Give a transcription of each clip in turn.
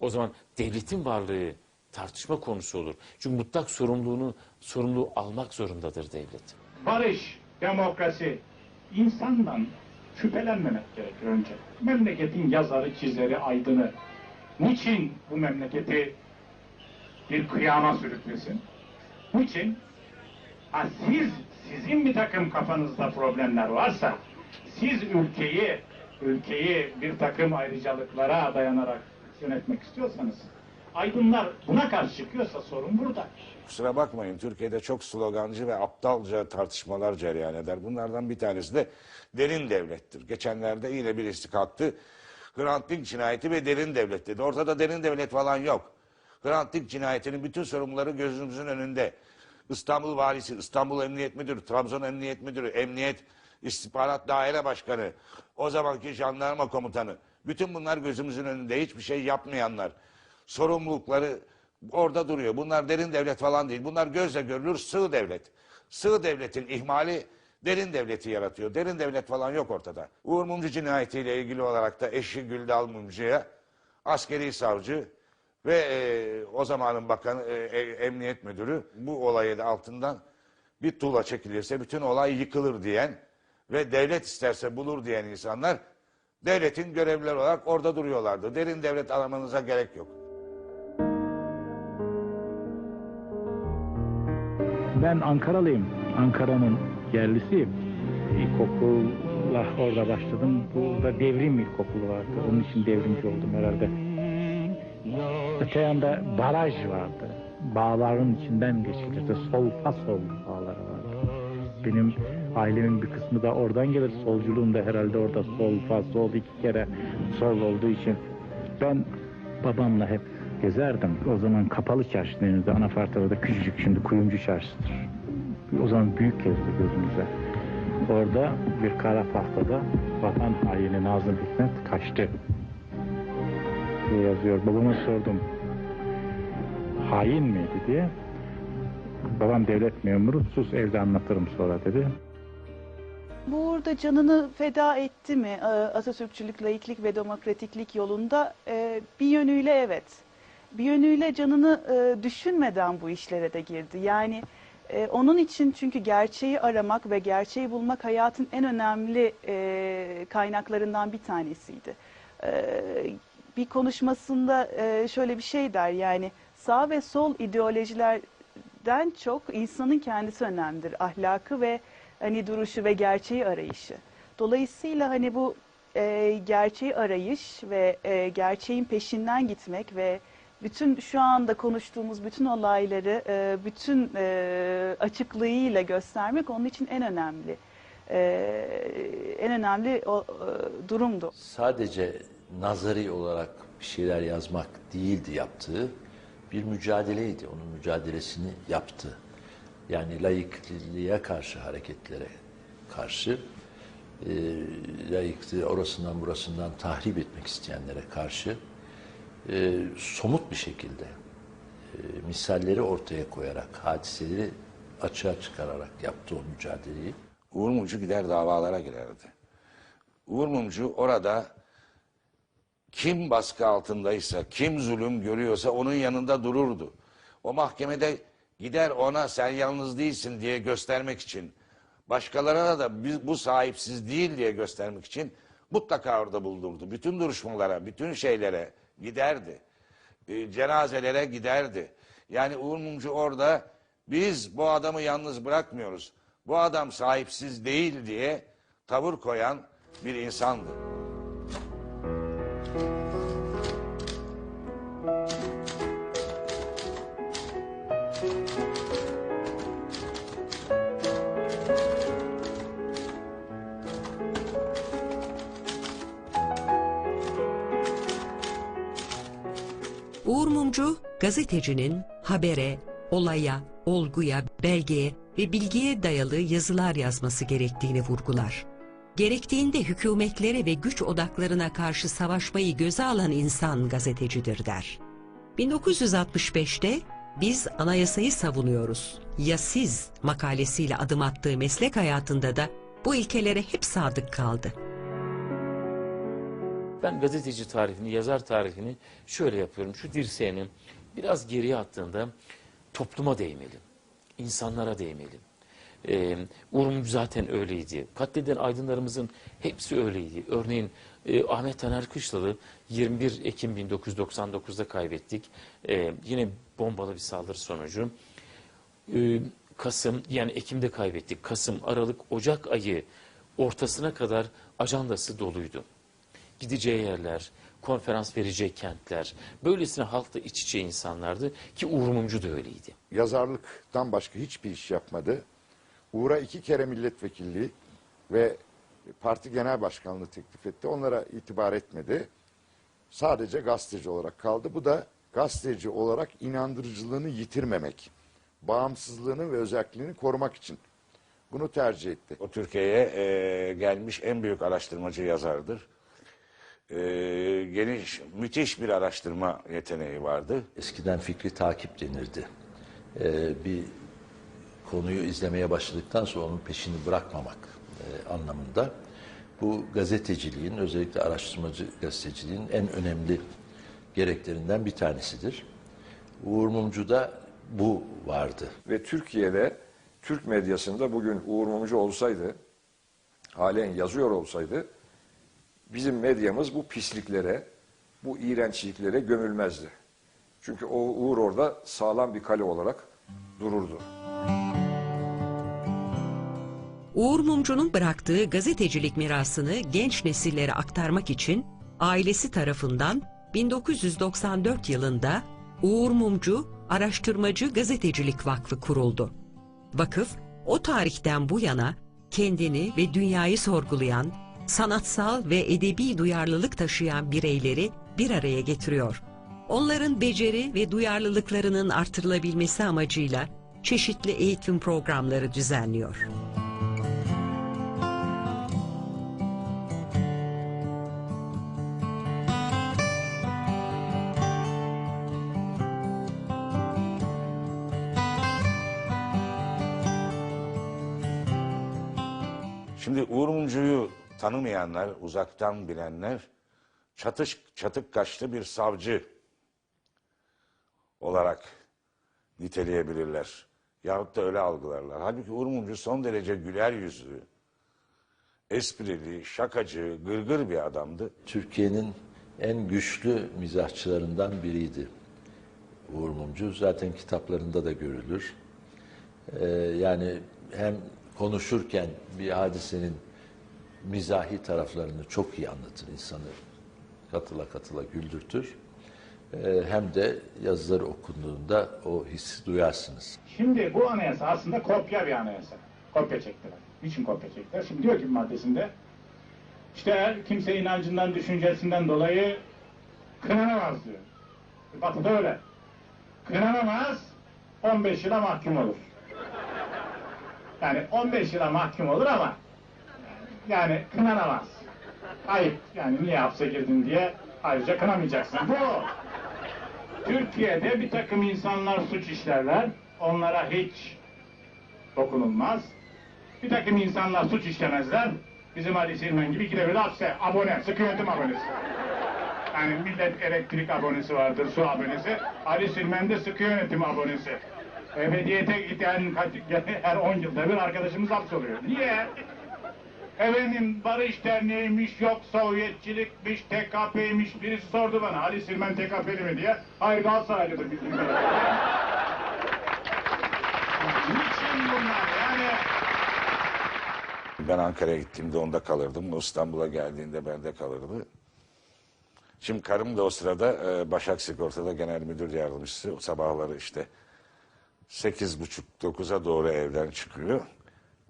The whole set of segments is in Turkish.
O zaman devletin varlığı tartışma konusu olur. Çünkü mutlak sorumluluğunu sorumluluğu almak zorundadır devlet. barış, demokrasi, insandan şüphelenmemek gerekir önce. Memleketin yazarı, çizeri, aydını niçin bu memleketi bir kıyama sürüklesin? Niçin? Ha, siz, sizin bir takım kafanızda problemler varsa, siz ülkeyi, ülkeyi bir takım ayrıcalıklara dayanarak yönetmek istiyorsanız, aydınlar buna karşı çıkıyorsa sorun burada. Kusura bakmayın Türkiye'de çok slogancı ve aptalca tartışmalar cereyan eder. Bunlardan bir tanesi de derin devlettir. Geçenlerde yine birisi kalktı. Hrant Dink cinayeti ve derin devlet dedi. Ortada derin devlet falan yok. Hrant Dink cinayetinin bütün sorumluları gözümüzün önünde. İstanbul Valisi, İstanbul Emniyet Müdürü, Trabzon Emniyet Müdürü, Emniyet İstihbarat Daire Başkanı, o zamanki jandarma komutanı. Bütün bunlar gözümüzün önünde hiçbir şey yapmayanlar. Sorumlulukları orada duruyor. Bunlar derin devlet falan değil. Bunlar gözle görülür sığ devlet. Sığ devletin ihmali derin devleti yaratıyor. Derin devlet falan yok ortada. Uğur Mumcu cinayetiyle ilgili olarak da eşi Güldal Mumcu'ya askeri savcı ve e, o zamanın bakanı e, e, emniyet müdürü bu olayı da altından bir tuğla çekilirse bütün olay yıkılır diyen ve devlet isterse bulur diyen insanlar devletin görevlileri olarak orada duruyorlardı. Derin devlet aramanıza gerek yok. Ben Ankaralıyım. Ankara'nın yerlisiyim. İlkokulla orada başladım. Burada devrim ilkokulu vardı. Onun için devrimci oldum herhalde. Öte yanda baraj vardı. Bağların içinden geçilirdi. Sol fasol bağları vardı. Benim ailemin bir kısmı da oradan gelir. Solculuğum da herhalde orada sol fa sol iki kere sol olduğu için. Ben babamla hep gezerdim. O zaman kapalı çarşı denirdi. Anafarta'da küçücük şimdi kuyumcu çarşıdır. O zaman büyük gezdi gözümüze. Orada bir kara tahtada vatan haini Nazım Hikmet kaçtı diye yazıyor. Babama sordum. Hain miydi diye. Babam devlet memuru. Sus evde anlatırım sonra dedi. Bu uğurda canını feda etti mi Ee, Atatürkçülük, laiklik ve demokratiklik yolunda? Ee, Bir yönüyle evet. Bir yönüyle canını e, düşünmeden bu işlere de girdi. Yani e, onun için çünkü gerçeği aramak ve gerçeği bulmak hayatın en önemli e, kaynaklarından bir tanesiydi. Bir konuşmasında e, şöyle bir şey der yani sağ ve sol ideolojilerden çok insanın kendisi önemlidir. Ahlakı ve hani duruşu ve gerçeği arayışı. Dolayısıyla hani bu e, gerçeği arayış ve e, gerçeğin peşinden gitmek ve bütün şu anda konuştuğumuz bütün olayları e, bütün e, açıklığıyla göstermek onun için en önemli e, en önemli o, e, durumdu. sadece nazari olarak bir şeyler yazmak değildi yaptığı bir mücadeleydi. Onun mücadelesini yaptı. Yani laikliğe karşı hareketlere karşı e, laikliği orasından burasından tahrip etmek isteyenlere karşı e, somut bir şekilde e, misalleri ortaya koyarak, hadiseleri açığa çıkararak yaptı o mücadeleyi. Uğur Mumcu gider davalara girerdi. Uğur Mumcu orada kim baskı altındaysa, kim zulüm görüyorsa onun yanında dururdu. O mahkemede gider ona sen yalnız değilsin diye göstermek için, başkalarına da biz, bu sahipsiz değil diye göstermek için mutlaka orada bulunurdu. Bütün duruşmalara, bütün şeylere giderdi. E, cenazelere giderdi. Yani Uğur Mumcu orada biz bu adamı yalnız bırakmıyoruz. Bu adam sahipsiz değil diye tavır koyan bir insandı. Uğur Mumcu, gazetecinin habere, olaya, olguya, belgeye ve bilgiye dayalı yazılar yazması gerektiğini vurgular. Gerektiğinde hükümetlere ve güç odaklarına karşı savaşmayı göze alan insan gazetecidir der. 1965'te biz anayasayı savunuyoruz. Ya siz makalesiyle adım attığı meslek hayatında da bu ilkelere hep sadık kaldı. Ben gazeteci tarifini, yazar tarifini şöyle yapıyorum. Şu dirseğini biraz geriye attığında topluma değmeli, insanlara değmeli. Ee, Mumcu zaten öyleydi. Katleden aydınlarımızın hepsi öyleydi. Örneğin e, Ahmet Taner Kışlalı 21 Ekim 1999'da kaybettik. Ee, yine bombalı bir saldırı sonucu. Ee, Kasım yani Ekim'de kaybettik. Kasım, Aralık, Ocak ayı ortasına kadar ajandası doluydu. Gideceği yerler, konferans vereceği kentler, böylesine halkla iç içe insanlardı ki Uğur Mumcu da öyleydi. yazarlıktan başka hiçbir iş yapmadı. Uğur'a iki kere milletvekilliği ve parti genel başkanlığı teklif etti. Onlara itibar etmedi. Sadece gazeteci olarak kaldı. Bu da gazeteci olarak inandırıcılığını yitirmemek, bağımsızlığını ve özelliğini korumak için bunu tercih etti. O Türkiye'ye e, gelmiş en büyük araştırmacı yazardır. E, geniş, müthiş bir araştırma yeteneği vardı. Eskiden fikri takip denirdi. Ee, bir konuyu izlemeye başladıktan sonra onun peşini bırakmamak e, anlamında. Bu gazeteciliğin, özellikle araştırmacı gazeteciliğin en önemli gereklerinden bir tanesidir. Uğur Mumcu'da bu vardı. Ve Türkiye'de Türk medyasında bugün Uğur Mumcu olsaydı, halen yazıyor olsaydı, bizim medyamız bu pisliklere, bu iğrençliklere gömülmezdi. Çünkü o Uğur orada sağlam bir kale olarak dururdu. Uğur Mumcu'nun bıraktığı gazetecilik mirasını genç nesillere aktarmak için ailesi tarafından 1994 yılında Uğur Mumcu Araştırmacı Gazetecilik Vakfı kuruldu. Vakıf o tarihten bu yana kendini ve dünyayı sorgulayan, sanatsal ve edebi duyarlılık taşıyan bireyleri bir araya getiriyor. Onların beceri ve duyarlılıklarının artırılabilmesi amacıyla çeşitli eğitim programları düzenliyor. Şimdi Uğur Mumcu'yu tanımayanlar, uzaktan bilenler çatış, çatık kaşlı bir savcı olarak niteleyebilirler. Yahut da öyle algılarlar. Halbuki Uğur Mumcu son derece güler yüzlü, esprili, şakacı, gırgır bir adamdı. Türkiye'nin en güçlü mizahçılarından biriydi. Uğur Mumcu zaten kitaplarında da görülür. Ee, yani hem konuşurken bir hadisenin mizahi taraflarını çok iyi anlatır insanı. Katıla katıla güldürtür. Ee, hem de yazıları okunduğunda o hissi duyarsınız. Şimdi bu anayasa aslında kopya bir anayasa. Kopya çektiler. Niçin kopya çektiler? Şimdi diyor ki maddesinde işte eğer kimse inancından, düşüncesinden dolayı kınanamaz diyor. Batı'da öyle. Kınanamaz, 15 yıla mahkum olur. Yani 15 yıla mahkum olur ama yani kınanamaz. Ayıp. Yani niye hapse girdin diye ayrıca kınamayacaksın. Bu. Türkiye'de bir takım insanlar suç işlerler. Onlara hiç dokunulmaz. Bir takım insanlar suç işlemezler. Bizim Ali Silmen gibi ikide bir hapse abone, sıkı yönetim abonesi. Yani millet elektrik abonesi vardır, su abonesi. Ali Silmen de sıkı yönetim abonesi. Ebediyete giden her 10 yılda bir arkadaşımız hapsoluyor. Niye? Efendim Barış Derneği'ymiş, yok Sovyetçilikmiş, TKP'ymiş. Birisi sordu bana, Ali Silmen TKP'li mi diye. Hayır Galatasaraylıdır bizim gibi. Niçin bunlar? Yani Ben Ankara'ya gittiğimde onda kalırdım. İstanbul'a geldiğinde bende kalırdı. Şimdi karım da o sırada e, Başak Sigorta'da genel müdür yardımcısı. Sabahları işte sekiz buçuk dokuza doğru evden çıkıyor.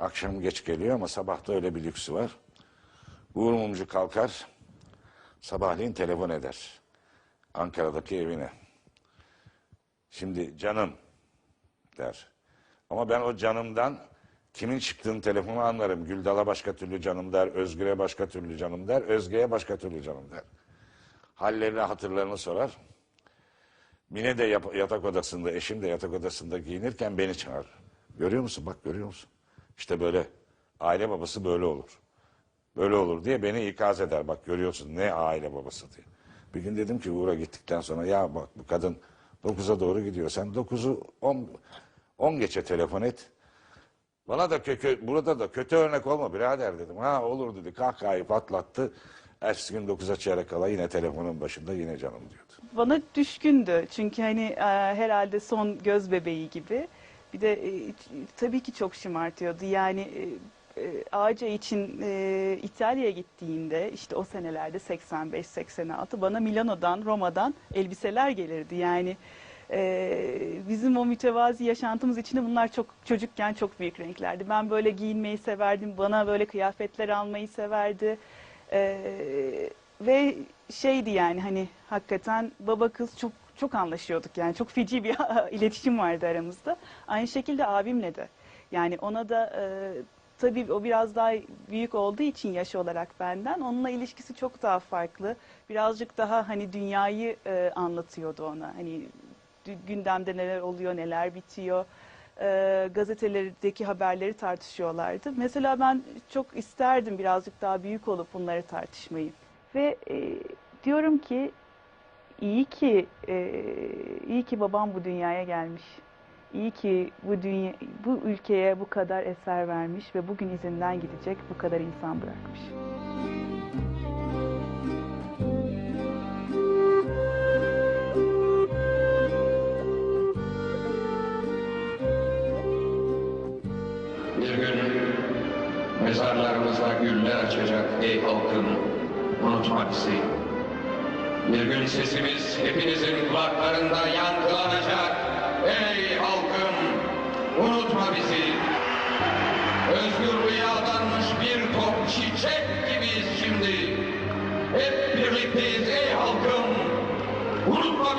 Akşam geç geliyor ama sabahta öyle bir lüksü var. Uğur Mumcu kalkar, sabahleyin telefon eder. Ankara'daki evine. Şimdi canım der. Ama ben o canımdan kimin çıktığını telefonu anlarım. Güldal'a başka türlü canım der, Özgür'e başka türlü canım der, Özge'ye başka türlü canım der. Hallerini, hatırlarını sorar. Mine de yatak odasında, eşim de yatak odasında giyinirken beni çağırır. Görüyor musun? Bak görüyor musun? İşte böyle aile babası böyle olur. böyle olur diye beni ikaz eder. Bak görüyorsun ne aile babası diye. Bir gün dedim ki Uğur'a gittikten sonra ya bak bu kadın 9'a doğru gidiyor. Sen 9'u 10, 10 geçe telefon et. Bana da kötü, burada da kötü örnek olma birader dedim. Ha olur dedi kahkahayı patlattı. Ertesi gün 9'a çeyrek kala yine telefonun başında yine canım diyordu. bana düşkündü. Çünkü hani e, herhalde son göz bebeği gibi. Bir de e, tabii ki çok şımartıyordu. Yani e, e, Ağaca için e, İtalya'ya gittiğinde işte o senelerde 85-86 bana Milano'dan, Roma'dan elbiseler gelirdi. Yani e, bizim o mütevazi yaşantımız içinde bunlar çok çocukken çok büyük renklerdi. Ben böyle giyinmeyi severdim. Bana böyle kıyafetler almayı severdi. Ee, ve şeydi yani hani hakikaten baba kız çok çok anlaşıyorduk yani çok feci bir iletişim vardı aramızda. Aynı şekilde abimle de. Yani ona da e, tabii o biraz daha büyük olduğu için yaş olarak benden onunla ilişkisi çok daha farklı. Birazcık daha hani dünyayı e, anlatıyordu ona. Hani gündemde neler oluyor, neler bitiyor. E, gazetelerdeki haberleri tartışıyorlardı. Mesela ben çok isterdim birazcık daha büyük olup bunları tartışmayı. Ve e, diyorum ki iyi ki e, iyi ki babam bu dünyaya gelmiş. İyi ki bu dünya bu ülkeye bu kadar eser vermiş ve bugün izinden gidecek bu kadar insan bırakmış. Bir gün mezarlarımızda güller açacak ey halkım, unutma bizi. Bir gün sesimiz hepinizin kulaklarında yankılanacak ey halkım, unutma bizi. Özgürlüğe adanmış bir top çiçek gibiyiz şimdi. Hep birlikteyiz ey halkım, unutma